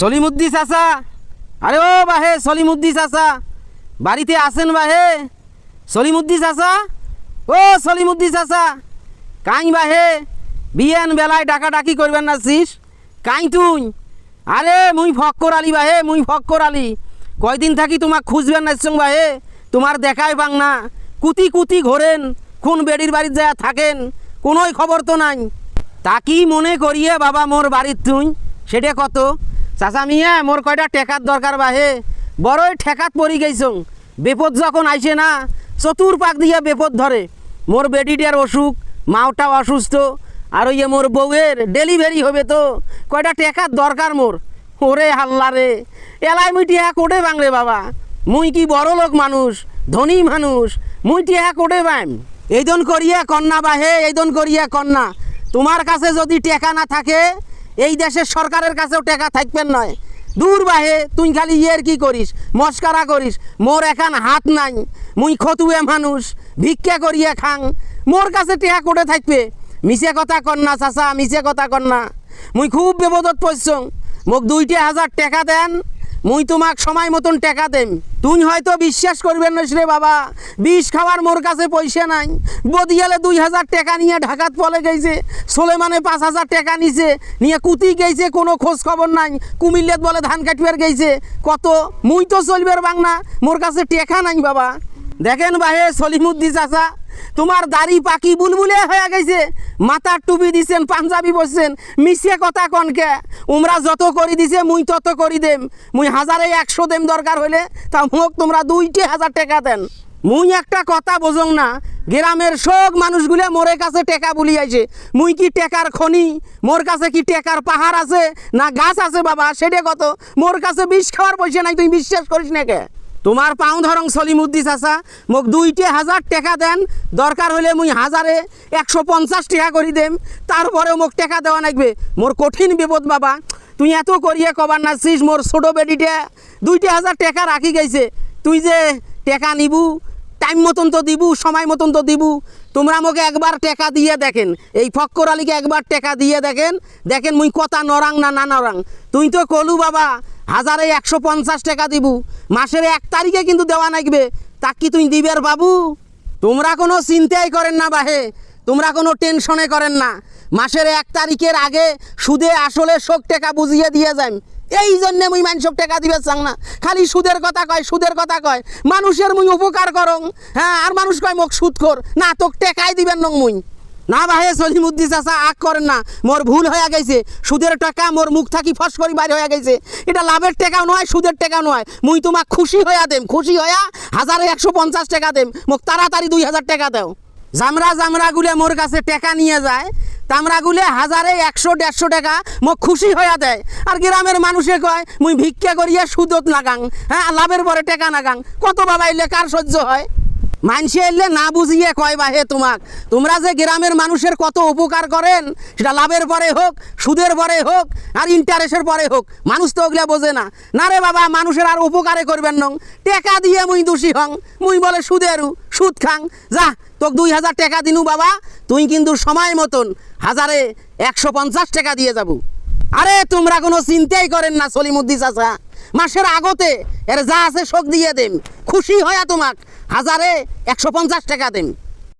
সলিমুদ্দি চাচা। আরে ও বাহে সলিমুদ্দি চাচা। বাড়িতে আসেন বাহে। সলিমুদ্দি চাচা। ও সলিমুদ্দি চাচা। কাই বাহে, বিয়ান বেলায় ডাকাডাকি করবেন না চিস কাই তুই। আরে মুই ফক্কর আলি বাহে, মুই ফক্কর আলি। কয়দিন থাকি তোমাক খুঁজবেন না সঙ্গ বাহে। তোমার দেখাই পাং না। কুতি কুতি ঘোরেন কোন বেডির বাড়িতে যা থাকেন। কোনোই খবর তো নাই। তা কি মনে করিয়ে বাবা মোর বাড়ির তুই? সেটা কত? চাচা মিয়া মোর কয়টা টেকার দরকার বাহে বড়ই ঠেকাত পড়ি গেছং। বেপদ যখন আইসে না চতুর পাক দিয়া বেপদ ধরে মোর বেডিটার অসুখ মাওটা অসুস্থ আর ইয়ে মোর বউয়ের ডেলিভারি হবে তো। কয়টা টেকার দরকার মোর ওরে হাল্লা রে এলাই মুই টিহা কোটে বাংরে বাবা? মুই কি বড় লোক মানুষ, ধনী মানুষ? মুই টিহা কোটে বাম এইদন করিয়া কন্যা বাহে এইদন করিয়া কন্যা। তোমার কাছে যদি টেকা না থাকে এই দেশের সরকারের কাছেও টেকা থাকবেন নয়। দূর বাহে, তুই খালি ইয়ের কি করিস? মস্কারা করিস। মোর এখান হাত নাই। মুই খতুয়ে মানুষ। ভিক্ষা করিয়ে খাং। মোর কাছে টেকা করে থাকবে? মিশে কথা কন্যা চাচা মিশে কথা কন্যা মুই খুব বিপদত পড়ছ মোক দুইটা হাজার টাকা দেন মুই তোমাক সময় মতন টাকা দেম। তুই হয়তো বিশ্বাস করবেন না রে বাবা, বিষ খাওয়ার মোর কাছে পয়সা নাই। বদিয়ালে দুই হাজার টাকা নিয়ে ঢাকাত পলে গেছে, সোলেমানে পাঁচ হাজার টাকা নিছে, নিয়ে কুতি গেছে, কোনো খোঁজ খবর নাই। কুমিল্লেত বলে ধান কাটবার গেছে, কত? মুই তো চলবের বাংনা মোর কাছে টেকা নাই বাবা। দেখেন বাহে সলিমুদ্দি চাচা তোমার দাড়ি পাকি বুলবুলে হয়ে গেছে। মাথার টুপি দিছেন, পাঞ্জাবি বসছেন মিশিয়ে কথা কনকে উমরা যত করি দিছে, মুই তত করি দেম। মুই হাজারে একশো দেম দরকার হইলে তা মোক তোমরা দুইটি হাজার টাকা দেন। মুই একটা কথা বোঝং না, গ্রামের সব মানুষগুলো মোরে কাছে টেকা বলি আইছে মুই কি টেকার খনি? মোর কাছে কি টেকার পাহাড় আছে? না গাছ আছে বাবা, সেটা কত? মোর কাছে বিষ খাওয়ার পয়সা নাই, তুই বিশ্বাস করিস নাকি তোমার পাও ধরং সলিমুদ্দি চাচা, মোক দুইটে হাজার টাকা দেন, দরকার হলে মুই হাজারে একশো পঞ্চাশ টাকা করি দেম, তারপরেও মোক টাকা দেওয়া লাগবে মোর কঠিন বিপদ বাবা, তুই এত করিয়ে কবার নাচিস মোর ছোটো বেটিটা, দুইটে হাজার টাকা রাখি গেছে, তুই যে টাকা নিবু, টাইম মতন তো দিবু, সময় মতন তো দিবু, তোমরা আমাকে একবার টাকা দিয়ে দেখেন, এই ফক্কর আলীকে একবার টাকা দিয়ে দেখেন দেখেন মুই কথা নরাং না না নরাং। তুই তো কলু বাবা হাজারে একশো পঞ্চাশ টাকা দিবু। মাসের এক তারিখে কিন্তু দেওয়া লাগবে তা কি তুই দিবের বাবু? তোমরা কোনো চিন্তাই করেন না বাহে। তোমরা কোনো টেনশনে করেন না। মাসের এক তারিখের আগে সুদে আসলে শোক টাকা বুঝিয়ে দিয়ে যান এই জন্যে মুই মানুষক টাকা দিবে চাং না। খালি সুদের কথা কয়, সুদের কথা কয়। মানুষের মুই উপকার করং। হ্যাঁ আর মানুষ কয়, মোক সুদ কর না, তোক টেকাই দিবেন নং মুই। না ভাই সলিমুদ্দি চাচা, আগ করেন না। মোর ভুল হয়ে গেছে। সুদের টাকা মোর মুখ থাকি ফস করি বাইরে হয়ে গেছে। এটা লাভের টাকাও নয়, সুদের টাকা নয়। মুই তোমাক খুশি হইয়া দেম, খুশি হইয়া হাজারে একশো পঞ্চাশ টাকা দেম। মোক তাড়াতাড়ি দুই হাজার টাকা দেও। জামরা জামরাগুলে মোর কাছে টাকা নিয়ে যায়। তামরাগুলে হাজারে একশো, দেড়শো টাকা মোক খুশি হইয়া দেয়। আর গ্রামের মানুষে কয়, মুই ভিক্ষা করিয়া সুদত নাগাং। হ্যাঁ লাভের পরে টাকা নাগাং। কত বাবা এলে কার সহ্য হয়? মানসে এলে না বুঝিয়ে কয় বাহে তোমাক? তোমরা যে গ্রামের মানুষের কত উপকার করেন, সেটা লাভের পরে হোক, সুদের পরে হোক, আর ইন্টারেস্টের পরে হোক, মানুষ তো ওগুলা বোঝে না। না রে বাবা, মানুষের আর উপকারে করবেন নং। টেকা দিয়ে মুই দোষী হং। মুই বলে সুদেরু, সুদ খাং। যা, তোক দুই হাজার টাকা দিনু বাবা, তুই কিন্তু সময় মতন হাজারে একশো পঞ্চাশ টাকা দিয়ে যাব। আরে, তোমরা কোনো চিন্তাই করেন না সলিমুদ্দি চাচা। মাসের আগতে এর যা আছে শোক দিয়ে দেম। খুশি হয়া তোমাক হাজারে একশো পঞ্চাশ টাকা দেন